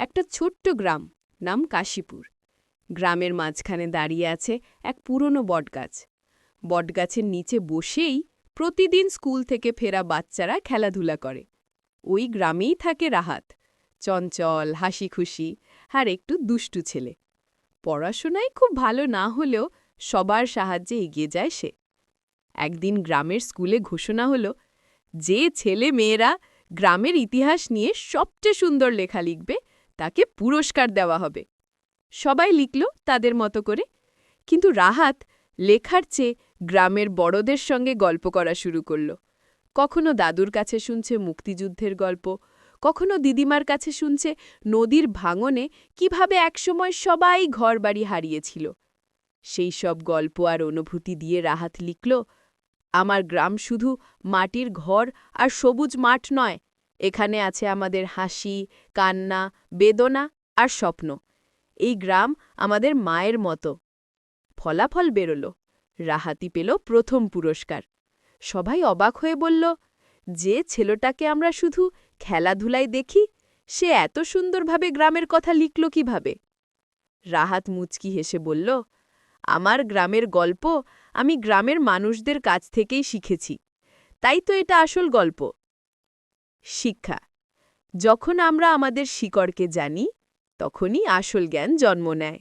একটা ছোট্ট গ্রাম, নাম কাশীপুর। গ্রামের মাঝখানে দাঁড়িয়ে আছে এক পুরনো বটগাছ। বটগাছের নিচে বসেই প্রতিদিন স্কুল থেকে ফেরা বাচ্চারা খেলাধুলা করে। ওই গ্রামেই থাকে রাহাত, চঞ্চল হাসি খুশি আর একটু দুষ্টু ছেলে। পড়াশোনায় খুব ভালো না হলেও সবার সাহায্যে এগিয়ে যায় সে। একদিন গ্রামের স্কুলে ঘোষণা হলো, যে ছেলে মেয়েরা গ্রামের ইতিহাস নিয়ে সবচেয়ে সুন্দর লেখা লিখবে তাকে পুরস্কার দেওয়া হবে। সবাই লিখল তাদের মতো করে। কিন্তু রাহাত লেখার চেয়ে গ্রামের বড়দের সঙ্গে গল্প করা শুরু করল। কখনো দাদুর কাছে শুনছে মুক্তিযুদ্ধের গল্প, কখনো দিদিমার কাছে শুনছে নদীর ভাঙনে কীভাবে একসময় সবাই ঘরবাড়ি হারিয়েছিল। সেই সব গল্প আর অনুভূতি দিয়ে রাহাত লিখল, আমার গ্রাম শুধু মাটির ঘর আর সবুজ মাঠ নয় এখানে আছে আমাদের হাসি, কান্না, বেদনা আর স্বপ্ন। এই গ্রাম আমাদের মায়ের মতো। ফলাফল বেরোল। রাহাতি পেল প্রথম পুরস্কার। সবাই অবাক হয়ে বলল, যে ছেলেটাকে আমরা শুধু খেলাধুলায় দেখি, সে এত সুন্দরভাবে গ্রামের কথা লিখল কীভাবে? রাহাত মুচকি হেসে বলল, আমার গ্রামের গল্প আমি গ্রামের মানুষদের কাছ থেকেই শিখেছি। তাই তো এটা আসল গল্প। শিক্ষা। যখন আমরা আমাদের শিকড়কে জানি তখনই আসল জ্ঞান জন্ম নেয়।